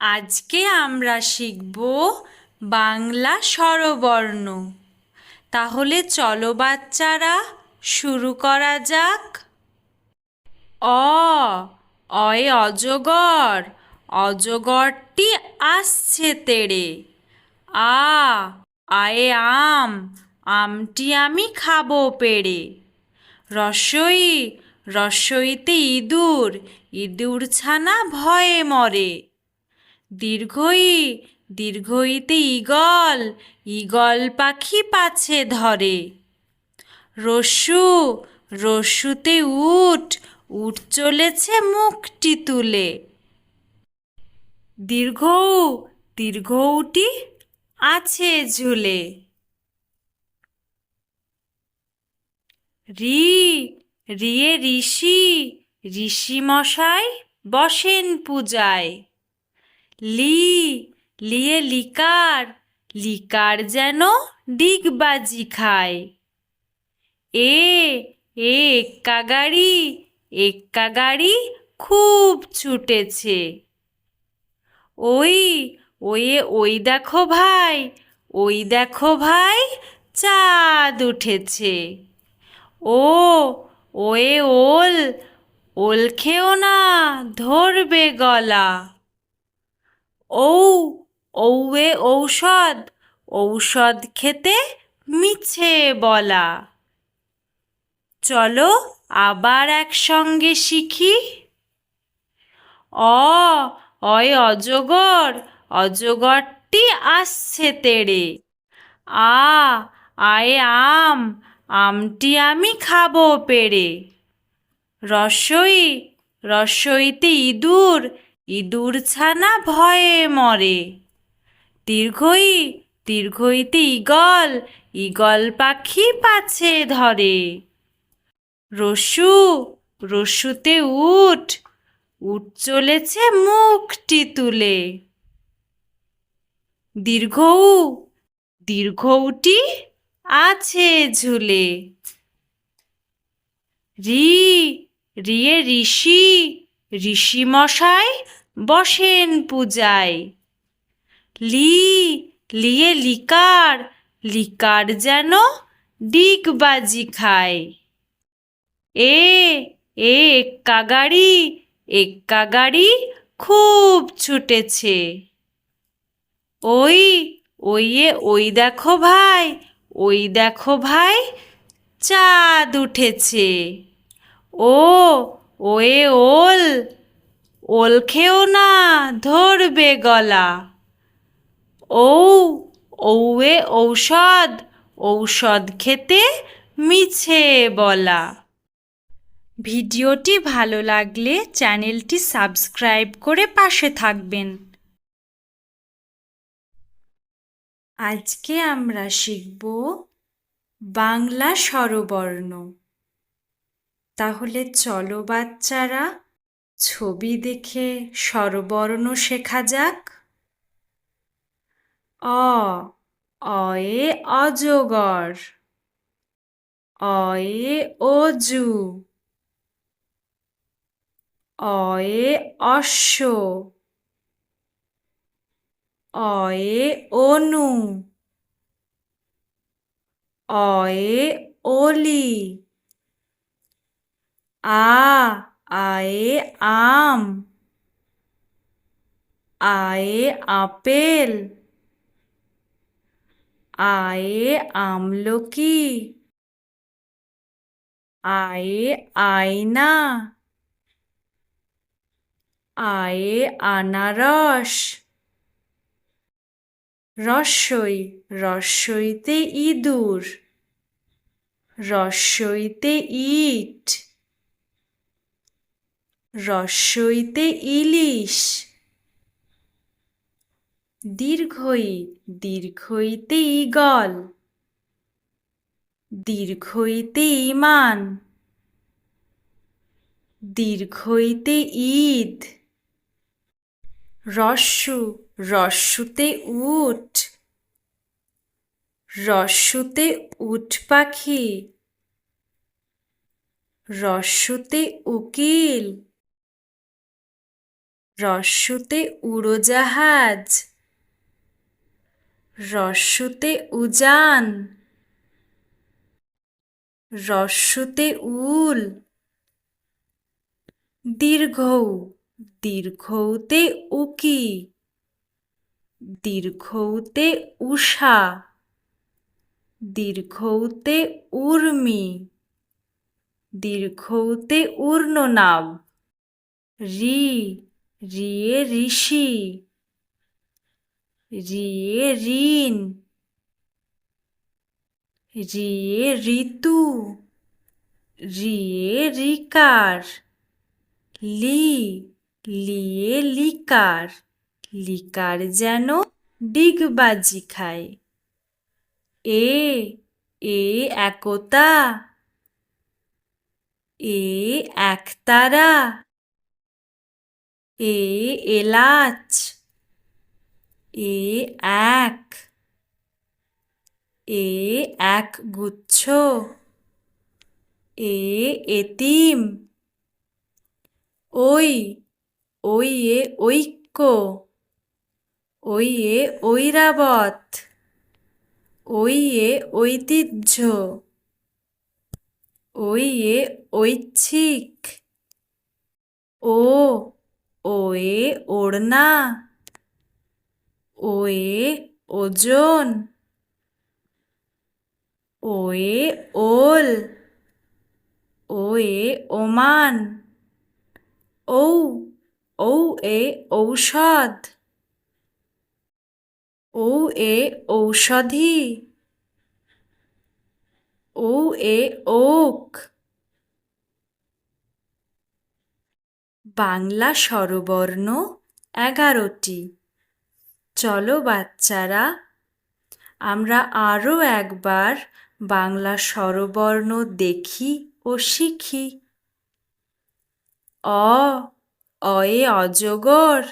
আজকে আমরা শিখব বাংলা স্বরবর্ণ। তাহলে চলো বাচ্চারা, শুরু করা যাক। অ, অয়ে অজগর, অজগরটি আসছে তেড়ে। আ, আয়ে আম, আমটি আমি খাব পেড়ে। রসই, রসইতে ইঁদুর ইঁদুর ছানা ভয়ে মরে। দীর্ঘই, দীর্ঘইতে ঈগল ঈগল পাখি পাছে ধরে। রস্যু রস্যুতে উট উট চলেছে মুখটি তুলে। দীর্ঘ দীর্ঘটি আছে ঝুলে। রি, রিয়ে ঋষি ঋষি মশাই বসেন পূজায়। লি, লিয়ে লিকার লিকার যেন ডিগবাজি খায়। এ এ এক্কা গাড়ি এক্কা গাড়ি খুব ছুটেছে। ওই, ওয়ে, ওই দেখো ভাই, ওই দেখো ভাই চাঁদ উঠেছে। ও, ওয়ে ওল ওল খেও না ধরবে গলা। ঔ, ঔয়ে ঔষধ ঔষধ খেতে মিছে বলা। চলো আবার একসঙ্গে শিখি। অ, অয় অজগর, অজগরটি আসছে তেড়ে। আ, আয় আম, আমটি আমি খাব পেড়ে। রসই, রসইতে ইঁদুর ইঁদুর ছানা ভয়ে মরে। দীর্ঘই দীর্ঘইতে ঈগল ঈগল পাখি পাছে ধরে। রসু, রসুতে উঠ উঠ চলেছে মুখটি তুলে। দীর্ঘ দীর্ঘটি আছে ঝুলে। রি, রিয়ে ঋষি ঋষি মশাই বসেন পূজায়। লি, লিয়ে লিকার লিকার যেন ডিগবাজি খায়। এ এ এক্কা গাড়ি এক্কা গাড়ি খুব ছুটেছে। ওই, ওইয়ে ওই দেখো ভাই, ওই দেখো ভাই চাঁদ উঠেছে। ও, ওয়ে ওল ওল খেও না, ধরবে গলা। ঔ ঔয়ে ঔষধ ঔষধ খেতে মিছে বলা। ভিডিওটি ভালো লাগলে চ্যানেলটি সাবস্ক্রাইব করে পাশে থাকবেন। আজকে আমরা শিখব বাংলা স্বরবর্ণ। তাহলে চলো বাচ্চারা ছবি দেখে স্বরবর্ণ শেখা যাক। অ, অয়ে অজগর। অয়ে অজু। অয়ে অশ্ব। অয়ে অনু। অয়ে অলি। আ আয়ে আম। আয়ে আপেল। আয়ে আমলকি। আয়ে আয়না। আয়ে আনারস। রস্যই রস্যইতে ইঁদুর। রস্যইতে ইট। রস্যইতে ইলিশ। দীর্ঘই, দীর্ঘইতে ঈগল। দীর্ঘইতে ইমান দীর্ঘইতে ঈদ। রস্যু রস্যুতে উট। রস্যুতে উট পাখি। রস্যুতে উকিল। রস্যুতে উড়োজাহাজ। রস্যুতে উজান। রস্যুতে উল। দীর্ঘ। দীর্ঘৌতে উকি। দীর্ঘৌতে উষা। দীর্ঘৌতে উর্মি। দীর্ঘৌতে উর্ণনাভ রি। রিয়ে ঋষি রিয়ে ঋণ রিয়ে ঋতু রিয়ে রিকার লি লিয়ে লিকার লিকার যেন ডিগবাজি খায়। এ এ একতা। এ একতারা এ এলাচ, এ এক এ এক গুচ্ছ, এ এতিম, ওই ওই এ ঐক্য ওই এ ঐরাবত ওই এ ঐতিহ্য ওই এ ঐচ্ছিক, ও ও এ ওড়না। ওয়ে ওজন। ওয়ে ওল। ওয়ে ওমান। ঔ ঔ এ ঔষধ। ঔ এ ঔষধি। ঔ এ ওক বাংলা স্বরবর্ণ এগারোটি। চলো বাচ্চারা, আমরা আরও একবার বাংলা স্বরবর্ণ দেখি ও শিখি। অ, অয়ে অজগর,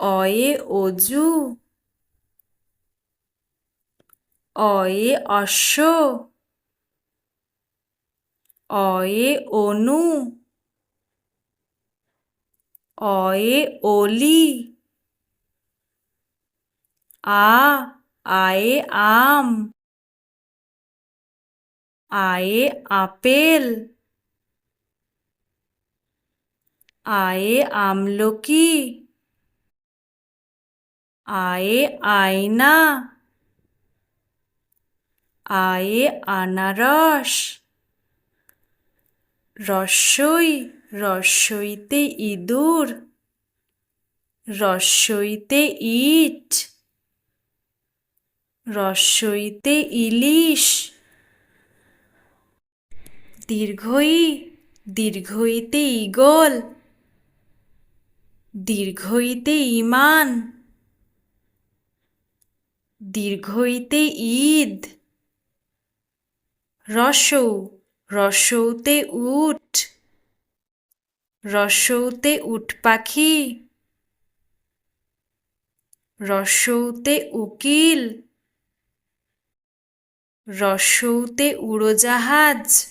অয়ে অজু, অয়ে অশ্ব, অয়ে অনু। অয়ে অলি। আ আয়ে আম। আয়ে আপেল। আয়ে আমলকি। আয়ে আয়না। আয়ে আনারস। রস্যই রস্যইতে ইঁদুর রস্যইতে ইট রস্যইতে ইলিশ। দীর্ঘই, দীর্ঘইতে ইগল দীর্ঘইতে ইমান দীর্ঘইতে ঈদ। রসৌ রসৌতে উট রসৌতে উট পাখি। রসৌতে উকিল। রসৌতে উড়োজাহাজ।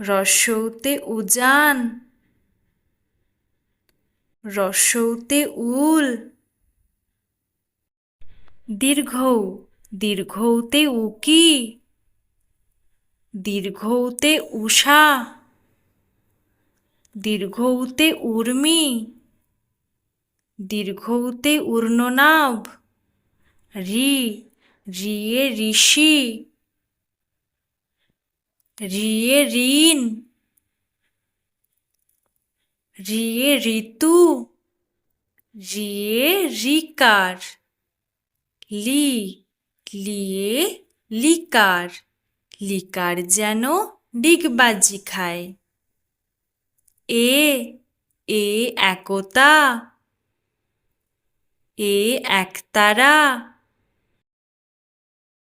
রসৌতে উজান। রসৌতে উল। দীর্ঘ, দীর্ঘৌতে উকি। দীর্ঘৌতে উষা। দীর্ঘৌতে উর্মি, দীর্ঘৌতে উর্ণনাভ, রি, রিয়ে ঋষি, রিয়ে ঋণ, রিয়ে ঋতু, রিয়ে রিকার লি, লিয়ে লিকার লিকার যেন ডিগবাজি খায়। এ এ একতা, এ একতারা,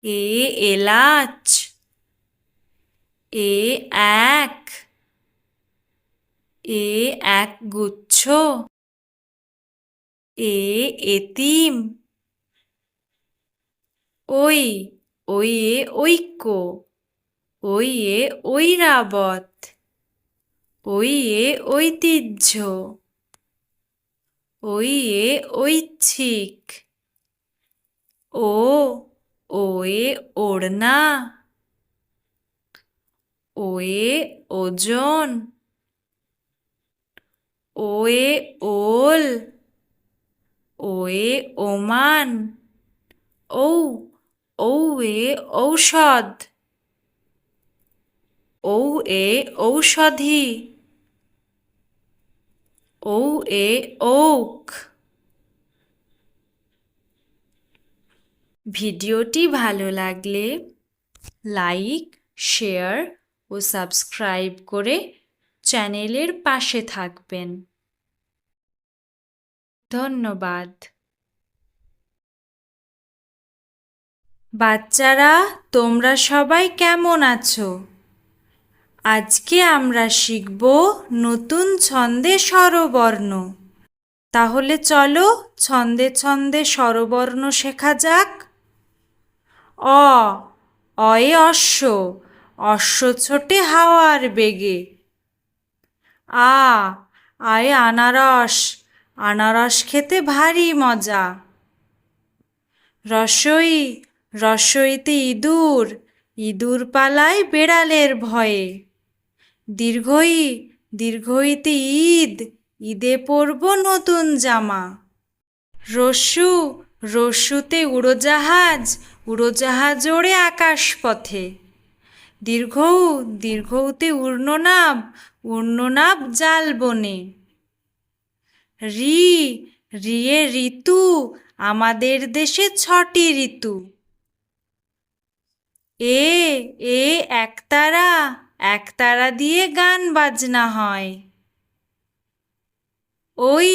এ এলাচ, এ এক এ এক গুচ্ছ এ এতিম, ওই ওই এ ঐক্য, ওই এ ঐরাবত ওই এ ঐতিহ্য। ওই এ ঐচ্ছিক। ও ও এ ওড়না। ও এ ওজন। ও এ ওল। ও এ ওমান। ও ঔ এ ঔষধ। ঔ এ ঔষধি। ঔ এ ওক ভিডিওটি ভালো লাগলে লাইক, শেয়ার ও সাবস্ক্রাইব করে চ্যানেলের পাশে থাকবেন। ধন্যবাদ। বাচ্চারা, তোমরা সবাই কেমন আছো? আজকে আমরা শিখব নতুন ছন্দে স্বরবর্ণ। তাহলে চলো ছন্দে ছন্দে স্বরবর্ণ শেখা যাক। অ, অয়ে অশ্ব অশ্ব ছোটে হাওয়ার বেগে। আ, আয়ে আনারস আনারস খেতে ভারী মজা। রসই, রসইতে ইঁদুর ইঁদুর পালায় বেড়ালের ভয়ে। দীর্ঘই, দীর্ঘইতে ঈদ, ঈদে পরব নতুন জামা। রস্যু রস্যুতে উড়োজাহাজ উড়োজাহাজ ওড়ে আকাশ পথে দীর্ঘৌ দীর্ঘৌতে উর্ণনাভ উর্ণনাভ জাল বনে। রি, রিয়ে ঋতু, আমাদের দেশে ছটি ঋতু। এ এ একতারা একতারা দিয়ে গান বাজনা হয়। ওই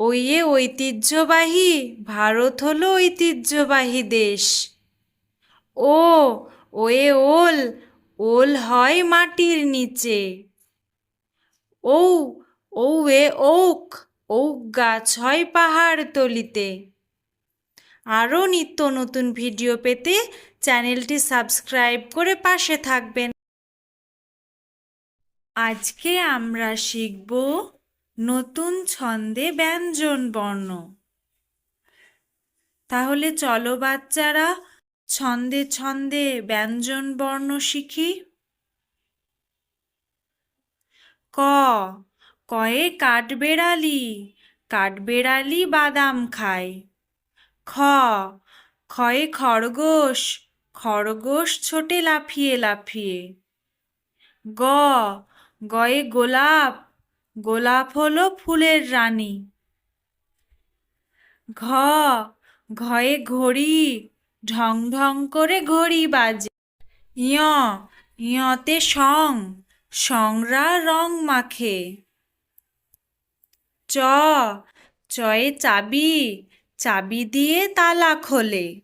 ওই ঐতিহ্যবাহী, ভারত হলো ঐতিহ্যবাহী দেশ। ও ওয়ে ওল ওল হয় মাটির নিচে। ঔ এ ওক ওক গাছ হয় পাহাড় তলিতে। আরও নিত্য নতুন ভিডিও পেতে চ্যানেলটি সাবস্ক্রাইব করে পাশে থাকবেন। আজকে আমরা শিখব নতুন ছন্দে ব্যঞ্জন বর্ণ। তাহলে চলো বাচ্চারা ছন্দে ছন্দে ব্যঞ্জন বর্ণ শিখি। ক, কয়ে কাঠবেড়ালি কাঠবেড়ালি বাদাম খায়। খ খয়ে খরগোশ খরগোশ ছোটে লাফিয়ে লাফিয়ে। গ গয়ে গোলাপ গোলাপ হলো ফুলের রানী। ঘ, ঘয়ে ঘড়ি, ঢং ঢং করে ঘড়ি বাজে। ইয় ইয়তে সং, সংরা রং মাখে। চ, চয়ে চাবি চাবি দিয়ে তালা খোলে।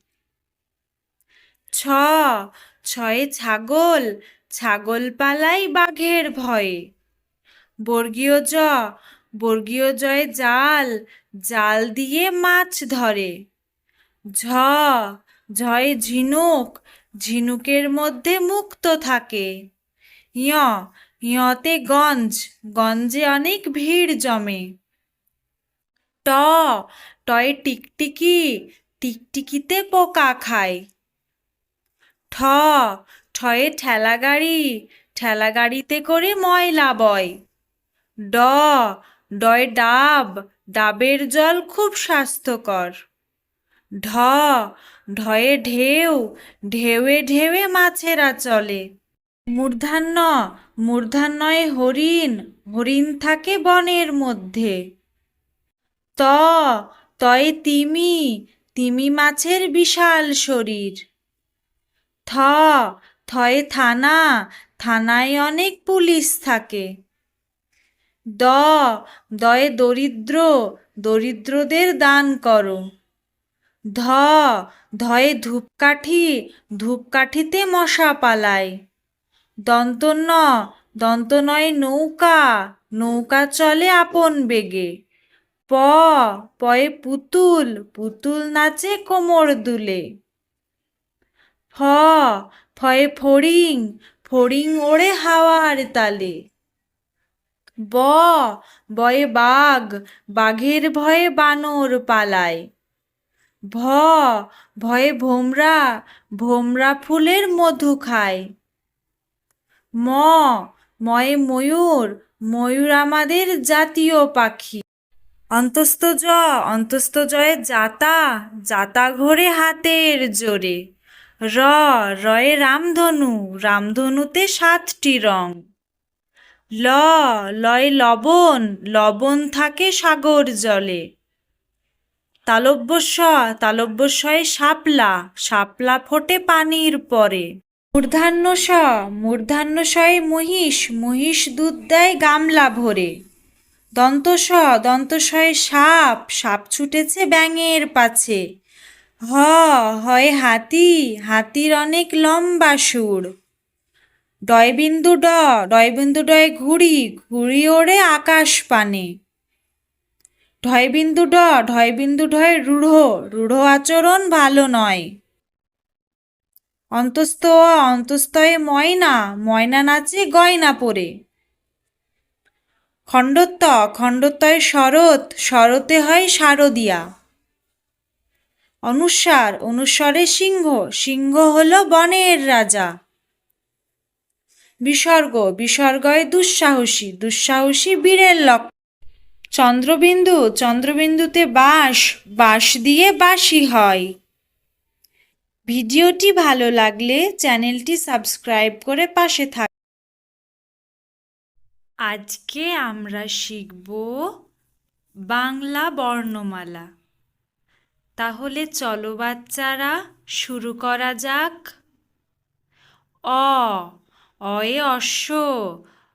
ছ, ছয়ে ছাগল ছাগল পালাই বাঘের ভয়ে। বর্গীয় জ, বর্গীয় জয়ে জাল জাল দিয়ে মাছ ধরে। ঝ ঝয়ে ঝিনুক, ঝিনুকের মধ্যে মুক্ত থাকে। ইয় ইয়তে গঞ্জ, গঞ্জে অনেক ভিড় জমে। ট, টয়ে টিকটিকি, টিকটিকিতে পোকা খায়। ঠ ঠয়ে ঠেলা গাড়ি, ঠেলা গাড়িতে করে ময়লা বয়। ড, ডয় ডাব, ডাবের জল খুব স্বাস্থ্যকর। ঢ, ঢয়ে ঢেউ, ঢেউয়ে ঢেউয়ে মাছেরা চলে। মূর্ধান্য মূর্ধান্যয়ে হরিণ হরিণ থাকে বনের মধ্যে। ত, তয়ে তিমি তিমি মাছের বিশাল শরীর। থ থয়ে থানা, থানায় অনেক পুলিশ থাকে। দ, দয়ে দরিদ্র, দরিদ্রদের দান করো। ধ, ধয়ে ধূপকাঠি, ধূপকাঠিতে মশা পালায়। দন্তন্য, দন্তনয়ে নৌকা নৌকা চলে আপন বেগে। প, পয়ে পুতুল পুতুল নাচে কোমর দুলে। ফ ফয়ে ফড়িং ফড়িং ওড়ে হাওয়ার তালে। ব, বয়ে বাঘ, বাঘের ভয়ে বানর পালায়। ভ, ভয়ে ভোমরা ভোমরা ফুলের মধু খায়। ম, ময়ে ময়ূর ময়ূর আমাদের জাতীয় পাখি। অন্তস্থ জ, অন্তস্থ জয়ে জাতা জাতা ঘোরে হাতের জোরে। র, রয়ে রামধনু, রামধনুতে সাতটি রং। ল, লয়ে লবণ লবণ থাকে সাগর জলে। তালব্যস্ব তালব্যস্বয়ে শাপলা শাপলা ফোটে পানির পরে। মূর্ধান্য স মূর্ধান্য শয়ে মহিষ মহিষ দুধ দেয় গামলা ভরে। দন্ত দন্তস দন্তশয়ে সাপ সাপ ছুটেছে ব্যাঙের পাছে। হ হয় হাতি। হাতির অনেক লম্বা সুর। ডয়বিন্দু ড ডয়বিন্দু ডয় ঘুড়ি ঘুড়ি ওড়ে আকাশ পানে। ঢয়বিন্দু ড ঢয়বিন্দু ঢয় রূঢ় রূঢ় আচরণ ভালো নয়। অন্তস্থ অ, অন্তস্থয়ে ময়না ময়না নাচে গয়না পরে। খণ্ডত্ব খণ্ডত্বয় শরৎ শরতে হয় শারদিয়া। অনুস্বার অনুস্বরে সিংহ সিংহ হল বনের রাজা। বিসর্গ, বিসর্গয়ে দুঃসাহসী দুঃসাহসী বীরের লক্ষ্য চন্দ্রবিন্দু, চন্দ্রবিন্দুতে বাঁশ বাঁশ দিয়ে বাঁশি হয়। ভিডিওটি ভালো লাগলে চ্যানেলটি সাবস্ক্রাইব করে পাশে থাক। আজকে আমরা শিখব বাংলা বর্ণমালা। তাহলে চলো বাচ্চারা, শুরু করা যাক। অ, অয়ে অশ্ব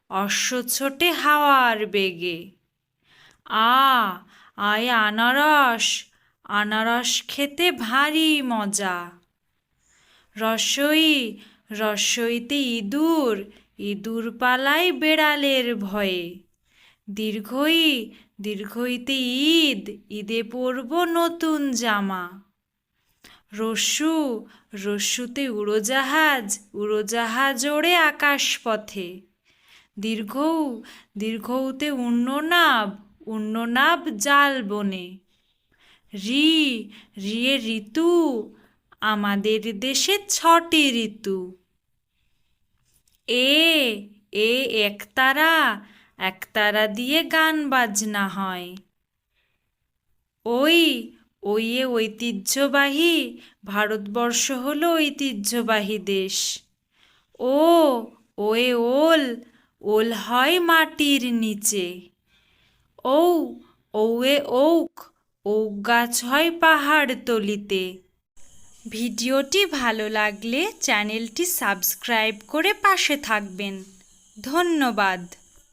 অশ্ব ছোটে হাওয়ার বেগে। আ, আয় আনারস আনারস খেতে ভারী মজা। রসই, রসইতে ইঁদুর ইঁদুর পালায় বেড়ালের ভয়ে। দীর্ঘই, দীর্ঘইতে ঈদ, ঈদে পরব নতুন জামা। রস্যু, রস্যুতে উড়োজাহাজ উড়োজাহাজ ওড়ে আকাশ পথে দীর্ঘৌ দীর্ঘৌতে উন্ননাভ উন্ননাভ জাল বনে। রি, রিয়ে ঋতু, আমাদের দেশে ছটি ঋতু। এ এ একতারা একতারা দিয়ে গান বাজনা হয়। ওই ওই ঐতিহ্যবাহী, ভারতবর্ষ হল ঐতিহ্যবাহী দেশ। ও ওয়ে ওল ওল হয় মাটির নিচে। ঔ ওয়ে ঔক ঔক গাছ হয় পাহাড় তলিতে। ভিডিওটি ভালো লাগলে চ্যানেলটি সাবস্ক্রাইব করে পাশে থাকবেন। ধন্যবাদ।